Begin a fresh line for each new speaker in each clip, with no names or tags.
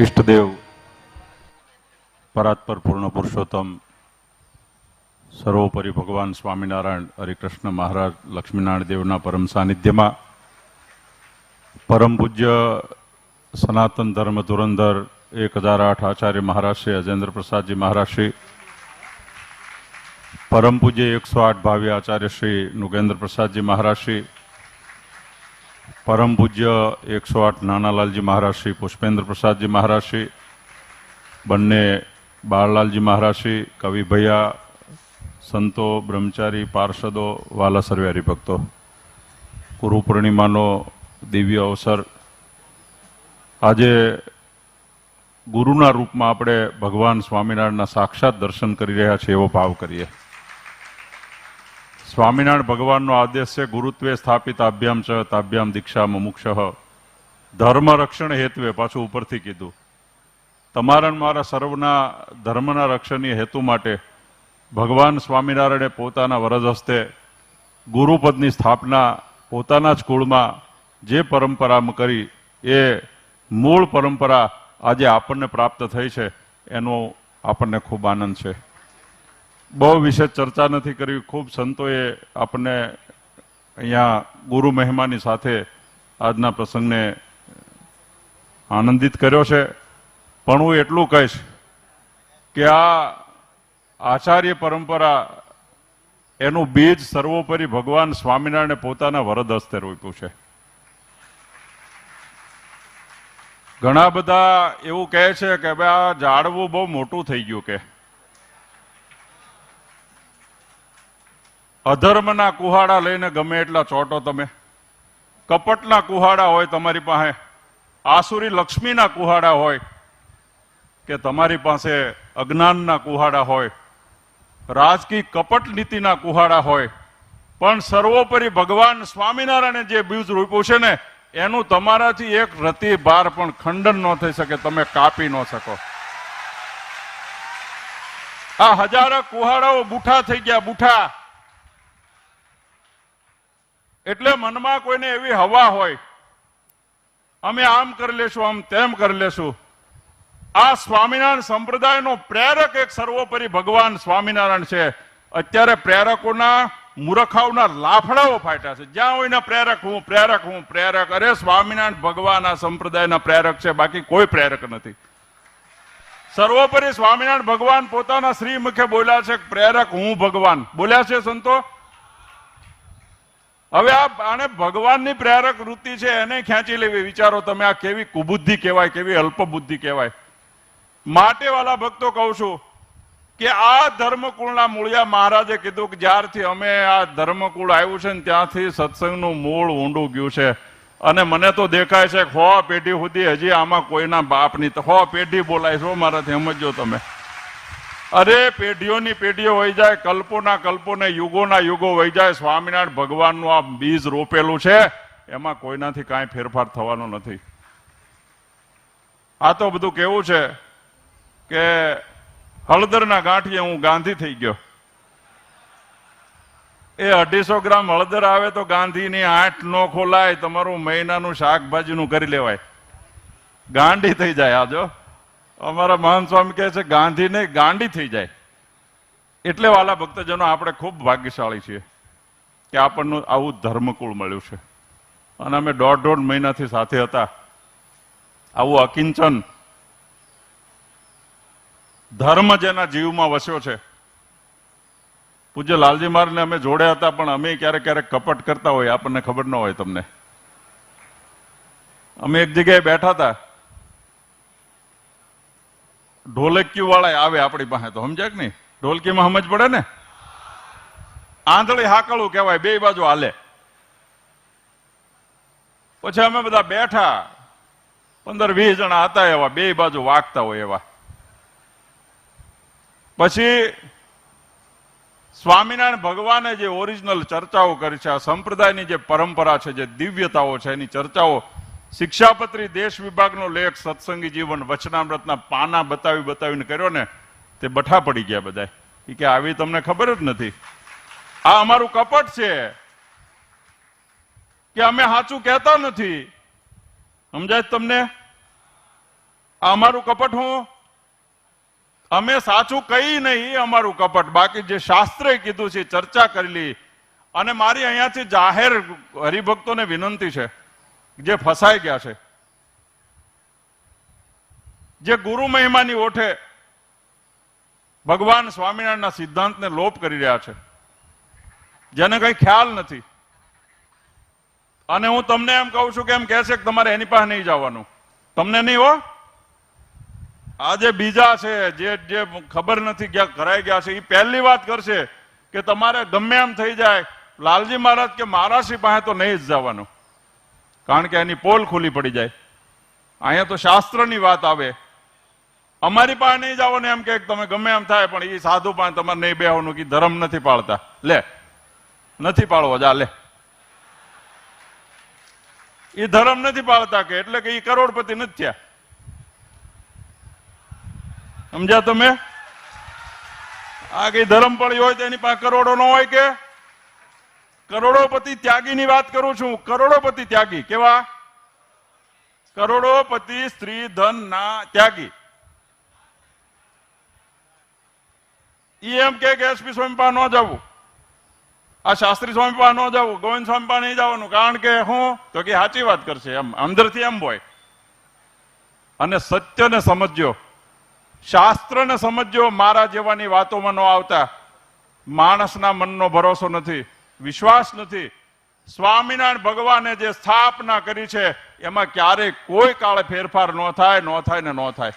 ઈષ્ટદેવ પરાત્પર પૂર્ણ પુરુષોત્તમ, સર્વોપરી ભગવાન સ્વામિનારાયણ હરિકૃષ્ણ મહારાજ લક્ષ્મીનારાયણ દેવના પરમ સાનિધ્યમાં, પરમ પૂજ્ય સનાતન ધર્મ ધુરંધર એક હજાર આઠ આચાર્ય મહારાજ શ્રી અજેન્દ્ર પ્રસાદજી મહારાજ પરમ પૂજ્ય એકસો આઠ ભાવ્ય આચાર્ય શ્રી નુગેન્દ્ર પ્રસાદજી મહારાજ પરમ પૂજ્ય એકસો આઠ નાનાલાલજી મહારાજ શ્રી પુષ્પેન્દ્ર પ્રસાદજી મહારાજ બંને બાળલાલજી મહારાજ શ્રી, કવિ સંતો, બ્રહ્મચારી, પાર્ષદો, વાલા સર્વે ભક્તો. ગુરુ પૂર્ણિમાનો દિવ્ય અવસર. આજે ગુરુના રૂપમાં આપણે ભગવાન સ્વામિનારાયણના સાક્ષાત દર્શન કરી રહ્યા છીએ એવો ભાવ કરીએ. સ્વામિનારાયણ ભગવાનનો આદેશ છે ગુરુત્વે સ્થાપિત અભ્યામ છ તાભ્યામ દીક્ષા મુમુક્ષ. ધર્મ રક્ષણ હેતુએ પાછું ઉપરથી કીધું. તમારા મારા સર્વના ધર્મના રક્ષણની હેતુ માટે ભગવાન સ્વામિનારાયણે પોતાના વરદ હસ્તે ગુરુપદની સ્થાપના પોતાના જ કુળમાં જે પરંપરામાં કરી એ મૂળ પરંપરા આજે આપણને પ્રાપ્ત થઈ છે, એનો આપણને ખૂબ આનંદ છે. બહુ વિશે ચર્ચા નથી કરવી ખૂબ સંતોએ આપણને અહીંયા ગુરુ મહેમાની સાથે આજના પ્રસંગને આનંદિત કર્યો છે. પણ હું એટલું કહીશ કે આ આચાર્ય પરંપરા એનું બીજ સર્વોપરી ભગવાન સ્વામિનારાયણે પોતાના વરદ હસ્તે રોપ્યું છે. ઘણા બધા એવું કહે છે કે ભાઈ, આ ઝાડવું બહુ મોટું થઈ ગયું કે. અધર્મના કુહાડા લઈને ગમે એટલા ચોટો તમે. કપટના કુહાડા હોય તમારી પાસે, આસુરી લક્ષ્મીના કુહાડા હોય કે તમારી પાસે અજ્ઞાનના કુહાડા હોય, રાજકીય કપટ નીતિના કુહાડા હોય, પણ સર્વોપરી ભગવાન સ્વામિનારાયણે જે બીજ રોપ્યું છે ને, એનું તમારાથી એક રતિ બાર પણ ખંડન ન થઈ શકે, તમે કાપી ન શકો. આ હજારો કુહાડાઓ બુઠા થઈ ગયા, બુઠા. એટલે મનમાં કોઈને એવી હવા હોય, અમે આમ કરી લેશું, આમ તેમ કરી લેશું. આ સ્વામિનારાયણ સંપ્રદાયનો પ્રેરક એક સર્વોપરી ભગવાન સ્વામિનારાયણ છે. અત્યારે પ્રેરકોના, મૂરખાઓના લાફડાઓ ફાટ્યા છે. જ્યાં હોય ને પ્રેરક હું પ્રેરક હું, પ્રેરક. અરે સ્વામિનારાયણ ભગવાન આ સંપ્રદાયના પ્રેરક છે, બાકી કોઈ પ્રેરક નથી. સર્વોપરી સ્વામિનારાયણ ભગવાન પોતાના શ્રી મુખે બોલ્યા છે પ્રેરક હું ભગવાન. બોલ્યા છે સંતો? હવે આ આને ભગવાનની પ્રેરક વૃત્તિ છે, એને ખેંચી લેવી. વિચારો તમે આ કેવી કુબુદ્ધિ કહેવાય, કેવી અલ્પબુદ્ધિ કહેવાય. માટે વાલા ભક્તો કહું છું કે આ ધર્મકુળના મૂળિયા મહારાજે કીધું કે જ્યારથી અમે આ ધર્મકુળ આવ્યું છે ને ત્યાંથી સત્સંગનું મૂળ ઊંડું ગયું છે. અને મને તો દેખાય છે હો પેઢી સુધી હજી આમાં કોઈના બાપની હો પેઢી બોલાય છો મારાથી સમજો તમે. અરે, પેઢીઓની પેઢીઓ વહી જાય, કલ્પોના કલ્પો ને યુગોના યુગો વહી જાય. સ્વામિનારાયણ ભગવાનનું આ બીજ રોપેલું છે, એમાં કોઈનાથી કાંઈ ફેરફાર થવાનો નથી. આ તો બધું કેવું છે કે હળદરના ગાંઠીએ હું ગાંધી થઈ ગયો. એ અઢીસો ગ્રામ હળદર આવે તો ગાંધીની આઠ નો ખોલાય, તમારું મહિનાનું શાકભાજીનું કરી લેવાય. ગાંડી થઈ જાય આજો અમારા મહાન સ્વામી કહે છે, ગાંધીને ગાંડી થઈ જાય. એટલે વાલા ભક્તજનો આપણે ખૂબ ભાગ્યશાળી છીએ કે આપણનું આવું ધર્મકુળ મળ્યું છે. અને અમે દોઢ દોઢ મહિનાથી સાથે હતા. આવું અકિંચન ધર્મ જેના જીવમાં વસ્યો છે. પૂજ્ય લાલજી મહારાજને અમે જોડે હતા, પણ અમે ક્યારેક ક્યારેક કપટ કરતા હોય, આપણને ખબર ન હોય તમને. અમે એક જગ્યાએ બેઠા હતા. ઢોલકીઓ વાળા આવે આપણી પાસે તો, સમજાય નહીં? ઢોલકીમાં સમજ પડે ને? આંધળી હાકળું કહેવાય, બે બાજુ હાલે. પછી અમે બધા બેઠા, પંદર વીસ જણા હતા એવા, બે બાજુ વાગતા હોય એવા. પછી સ્વામિનારાયણ ભગવાને જે ઓરિજિનલ ચર્ચાઓ કરી છે, આ સંપ્રદાયની જે પરંપરા છે, જે દિવ્યતાઓ છે, એની ચર્ચાઓ શિક્ષાપત્રી દેશ વિભાગનો લેખ સત્સંગી જીવન વચનામૃતના પાના બતાવી બતાવીને કર્યો ને, તે બઠા પડી ગયા બધા કે આવી તમને ખબર જ નથી. આ અમારું કપટ છે કે અમે સાચું કહેતા નથી. સમજાય તમને? આ અમારું કપટ હું? અમે સાચું કહી નહીં અમારું કપટ. બાકી જે શાસ્ત્રે કીધું છે, ચર્ચા કરેલી, અને મારી અહીંયાથી જાહેર હરિભક્તોને વિનંતી છે. જે ફસાઈ ગયા છે. જે ગુરુ મહિમાની ઓઠે ભગવાન સ્વામિનારાયણના સિદ્ધાંતને લોપ કરી રહ્યા છે. જેને કઈ ખ્યાલ નથી. અને હું તમને એમ કહું છું કે એમ કહે છે કે તમારે એની પાસે નહીં જવાનું. તમને નહીં હો? આ જે બીજા છે, જે જે ખબર નથી ક્યાં કરાઈ ગયા છે એ પહેલી વાત કરશે કે તમારે ગમે એમ થઈ જાય. લાલજી મહારાજ કે મહારાજશ્રી પાસે તો નહીં જ જવાનું. કારણ કે એની પોલ ખુલ્લી પડી જાય. અહીંયા તો શાસ્ત્રની વાત આવે. અમારી પાસે નહીં જાઓ ને એમ કે તમે ગમે એમ થાય, પણ એ સાધુ પાસે તમારે નહીં બેહવાનું કે ધર્મ નથી પાળતા લે, નથી પાળવો જા, લે. એ ધર્મ નથી પાળતા કે, એટલે કે એ કરોડપતિ નથી થયા. સમજ્યા તમે? આ કઈ ધર્મ પડી હોય તો એની પાસે કરોડો ન હોય કે? કરોડોપતિ ત્યાગીની વાત કરું છું. કરોડોપતિ ત્યાગી. કેવા? કરોડોપતિ સ્ત્રી ધન ના ત્યાગી. ઈ એમ કે એસપી સ્વામી પાસે ન જવું. આ શાસ્ત્રી સ્વામી પાસે ન જવું. ગોવિંદ સ્વામી પાસે નહીં જવાનું. કારણ કે હું, તો કે સાચી વાત કરશે એમ. અંદરથી એમ હોય. અને સત્યને સમજ્યો. શાસ્ત્રને સમજ્યો. મારા જેવાની વાતોમાં ન આવતા. માણસના મનનો ભરોસો નથી. વિશ્વાસ નથી. સ્વામિનારાયણ ભગવાને જે સ્થાપના કરી છે, એમાં ક્યારેય કોઈ કાળે ફેરફાર ન થાય ન થાય ને ન થાય.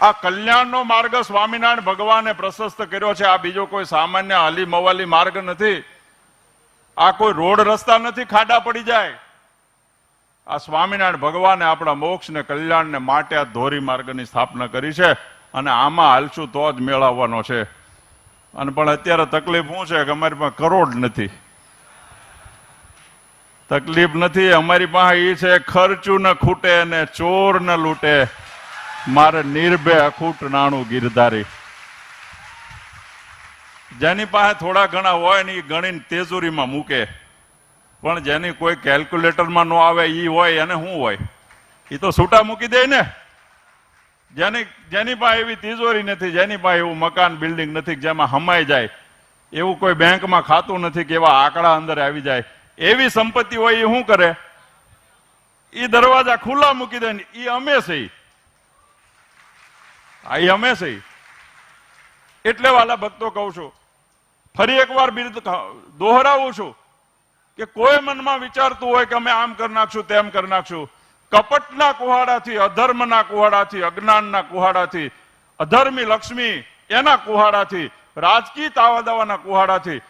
આ કલ્યાણનો માર્ગ સ્વામિનારાયણ ભગવાને પ્રશસ્ત કર્યો છે. આ બીજો કોઈ સામાન્ય અલી મવાલી માર્ગ નથી. આ કોઈ રોડ રસ્તા નથી, ખાડા પડી જાય. આ સ્વામિનારાયણ ભગવાને આપણા મોક્ષ ને કલ્યાણને માટે આ ધોરી માર્ગની સ્થાપના કરી છે અને આમાં હાલશું તો જ મેળવવાનો છે. અને પણ અત્યારે તકલીફ શું છે કે અમારી પાસે કરોડ નથી. તકલીફ નથી, અમારી પાસે એ છે, ખર્ચું ન ખૂટે ને ચોર ન લૂંટે. મારે નિર્ભે અખૂટ નાણું ગીરધારી. જેની પાસે થોડા ઘણા હોય ને એ ગણીને તેજુરીમાં મૂકે. પણ જેની કોઈ કેલ્ક્યુલેટરમાં ન આવે એ હોય, એને શું હોય? એ તો છૂટા મૂકી દે ને. જેની જેની પાસે એવી તિજોરી નથી, જેની પાસે એવું મકાન, બિલ્ડિંગ નથી જેમાં હમાઈ જાય, એવું કોઈ બેંકમાં ખાતું નથી કે એવા આંકડા અંદર આવી જાય, એવી સંપત્તિ હોય એ શું કરે એ દરવાજા ખુલ્લા મૂકી દે એ અમે છે. આ ઈ અમે છે એટલે વાલા ભક્તો કહું છું, ફરી એકવાર બિરુદ દોહરાવું છું કે કોઈ મનમાં વિચારતું હોય કે અમે આમ કરી નાખશું, તેમ કરી નાખશું કપટના કુહાડાથી, અધર્મના કુહાડાથી, અજ્ઞાનના કુહાડાથી, અધર્મી લક્ષ્મી એના કુહાડાથી, રાજકીય તાવાદાવાના કુહાડાથી,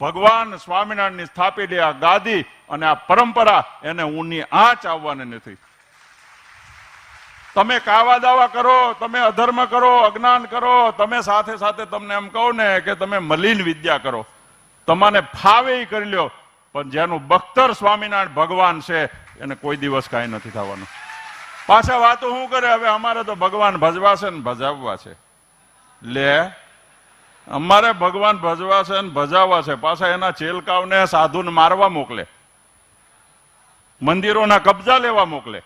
ભગવાન સ્વામિનારાયણની સ્થાપેલી આ ગાદી અને આ પરંપરા એને ઊની આંચ આવવાની નથી. તમે કાવા દાવા કરો, તમે અધર્મ કરો, અજ્ઞાન કરો, તમે સાથે સાથે તમને એમ કહો ને કે તમે મલિન વિદ્યા કરો. તમને ફાવે કરી લ્યો. પણ જેનું બખ્તર સ્વામિનારાયણ ભગવાન છે, એને કોઈ દિવસ કાંઈ નથી થવાનું. પાછા વાતો શું કરે, હવે અમારે તો ભગવાન ભજવા છે ને ભજાવવા છે. લે, અમારે ભગવાન ભજવા છે ને ભજાવવા છે. પાછા એના ચેલકાવને સાધુને મારવા મોકલે. મંદિરોના કબજા લેવા મોકલે.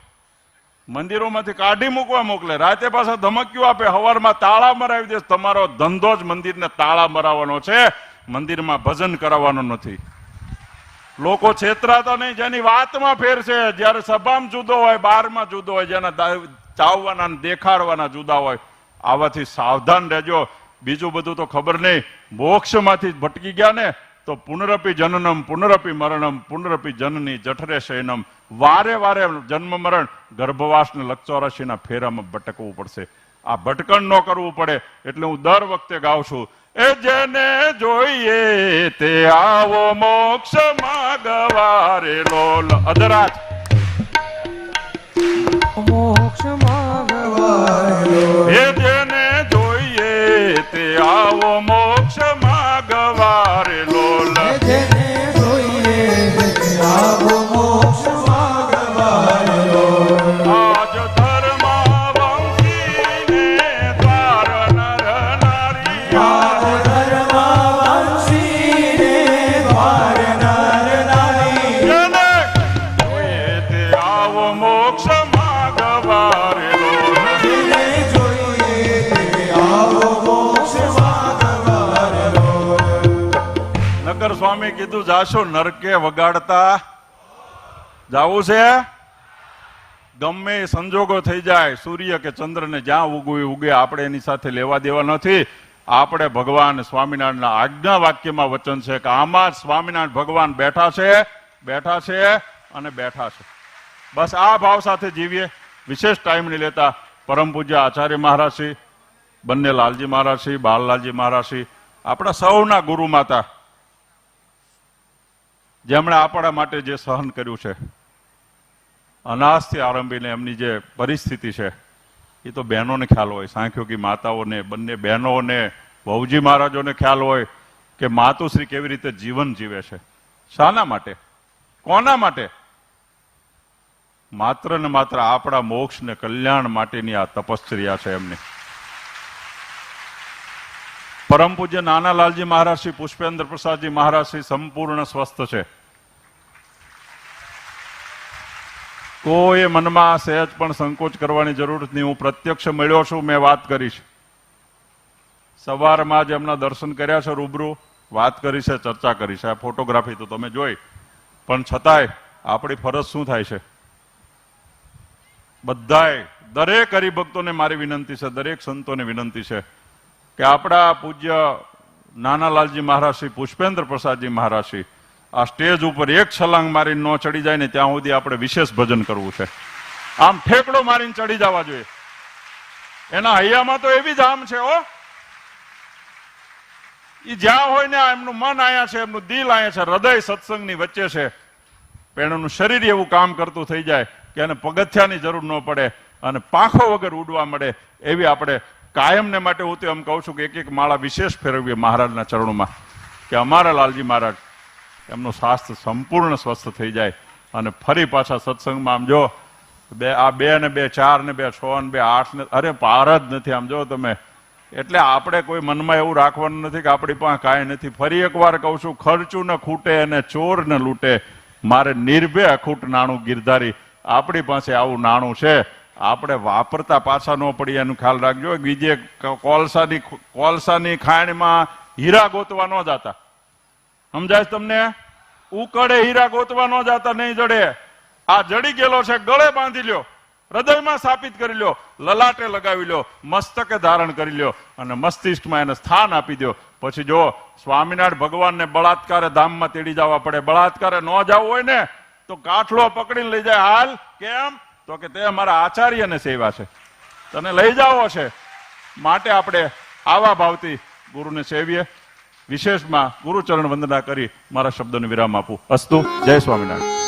મંદિરોમાંથી કાઢી મૂકવા મોકલે. રાતે પાછા ધમક્યું આપે. હવારમાં તાળા મરાવી દે. તમારો ધંધો જ મંદિરને તાળા મરાવવાનો છે. મંદિરમાં ભજન કરાવવાનો નથી. લોકો છેતરાતા નહીં, જેની વાતમાં ફેર છે. જ્યારે સભામાં જુદો હોય, બારમાં જુદો હોય, જેના ચાવવાના દેખાડવાના જુદા હોય, આવાથી સાવધાન રહેજો. બીજું બધું તો ખબર નહીં. મોક્ષમાંથી ભટકી ગયા ને, તો પુનરપી જનનમ, પુનરપી મરણમ, પુનરપી જનની જઠરે શયનમ. વારે વારે જન્મ મરણ ગર્ભવાસ ને લક્ષોરાશીના ફેરામાં ભટકવું પડશે. આ ભટકણ ન કરવું પડે એટલે હું દર વખતે ગાઉં છું, એ જેને જોઈએ તે આવો મોક્ષ માગવારે લોલ અધરાજ.
મોક્ષ
સ્વામી કીધું, જાશો નરકે વગાડતા. જાવું છે? ગમે સંજોગો થઈ જાય, સૂર્ય કે ચંદ્રને જ્યાં ઉગવું ઉગે, આપણે એની સાથે લેવા દેવા નથી. આપણે ભગવાન સ્વામિનારાયણના આજ્ઞા વાક્યમાં વચન છે કે આમાં સ્વામિનારાયણ ભગવાન બેઠા છે બેઠા છે અને બેઠા છે. બસ આ ભાવ સાથે જીવીએ. વિશેષ ટાઈમ નહીં લેતા. પરમ પૂજ્ય આચાર્ય મહારાજશ્રી બંને લાલજી મહારાજશ્રી બાલલાલજી મહારાજશ્રી આપણા સૌના ગુરુ માતા. જેમણે આપણા માટે જે સહન કર્યું છે અનાજથી આરંભીને એમની જે પરિસ્થિતિ છે, એ તો બહેનોને ખ્યાલ હોય સાંખ્યોગી માતાઓને, બંને બહેનોને વહુજી મહારાજોને ખ્યાલ હોય કે માતુશ્રી કેવી રીતે જીવન જીવે છે. શાના માટે? કોના માટે? માત્ર ને માત્ર આપણા મોક્ષ ને કલ્યાણ માટેની આ તપશ્ચર્યા છે એમની. પરમ પૂજ્ય નાનાલાલજી મહારાજ શ્રી પુષ્પેન્દ્ર પ્રસાદજી મહારાજ શ્રી સંપૂર્ણ સ્વસ્થ છે. કોઈ મનમાં સહેજ પણ સંકોચ કરવાની જરૂર નહીં. હું પ્રત્યક્ષ મળ્યો છું, મેં વાત કરીશ સવારમાં જ એમના દર્શન કર્યા છે રૂબરૂ. વાત કરી છે, ચર્ચા કરી છે. આ ફોટોગ્રાફી તો તમે જોઈ. પણ છતાંય આપણી ફરજ શું થાય છે? બધાય દરેક હરિભક્તોને મારી વિનંતી છે, દરેક સંતોને વિનંતી છે. કે આપણા પૂજ્ય નાનાલાલજી મહારાજ શ્રી પુષ્પેન્દ્ર પ્રસાદજી મહારાજ શ્રી આ સ્ટેજ ઉપર એક છલાંગ મારીને ન ચડી જાય ને ત્યાં સુધી આપણે વિશેષ ભજન કરવું છે. આમ ઠેકડો મારીને ચડી જવા જોઈએ. એના હૈયામાં તો એવી જ આમ છે ઓ ઈ જ્યાં હોય ને એમનું મન આયા છે, એમનું દિલ આયા છે, હૃદય સત્સંગની વચ્ચે છે. એનું શરીર એવું કામ કરતું થઈ જાય કે એને પગથિયાની જરૂર ન પડે અને પાંખો વગર ઉડવા મળે એવી આપણે કાયમને માટે હું તો એમ કહું છું કે એક એક માળા વિશેષ ફેરવીએ મહારાજના ચરણોમાં કે અમારા લાલજી મહારાજ, એમનું સ્વાસ્થ્ય સંપૂર્ણ સ્વસ્થ થઈ જાય અને ફરી પાછા સત્સંગમાં આમ જો બે આ બે ને બે, ચાર ને બે, છ ને બે, આઠ ને અરે પાર જ નથી. આમ જો તમે એટલે આપણે કોઈ મનમાં એવું રાખવાનું નથી કે આપણી પાસે કાંઈ નથી. ફરી એકવાર કહું છું, ખર્ચું ન ખૂટે અને ચોર ન લૂંટે. મારે નિર્ભે અખૂટ નાણું ગિરધારી આપણી પાસે આવું નાણું છે. આપણે વાપરતા પાછા ન પડીએ એનું ખ્યાલ રાખજો. બીજે કોલસાની કોલસાની ખાણમાં હીરા ગોતવા ન જતા. સમજાય તમને? ઉકળે હીરા ગોતવા ન જતા, નહીં જડે. આ જડી ગયેલો છે, ગળે બાંધી લ્યો. હૃદયમાં સ્થાપિત કરી લ્યો. લલાટે લગાવી લ્યો. મસ્તકે ધારણ કરી લ્યો. અને મસ્તિષ્કમાં એને સ્થાન આપી દો પછી જો સ્વામિનારાયણ ભગવાનને બળાત્કારે ધામમાં તેડી જવા પડે. બળાત્કારે ન જવું હોય ને, તો કાઠલો પકડીને લઈ જાય. હાલ, કેમ? તો કે તે અમારા આચાર્યને સેવા છે. તને લઈ જાવો છે. માટે આપણે આવા ભાવથી ગુરુને સેવીએ. વિશેષમાં ગુરુચરણ વંદના કરી મારા શબ્દને વિરામ આપું. અસ્તુ, જય સ્વામિનારાયણ.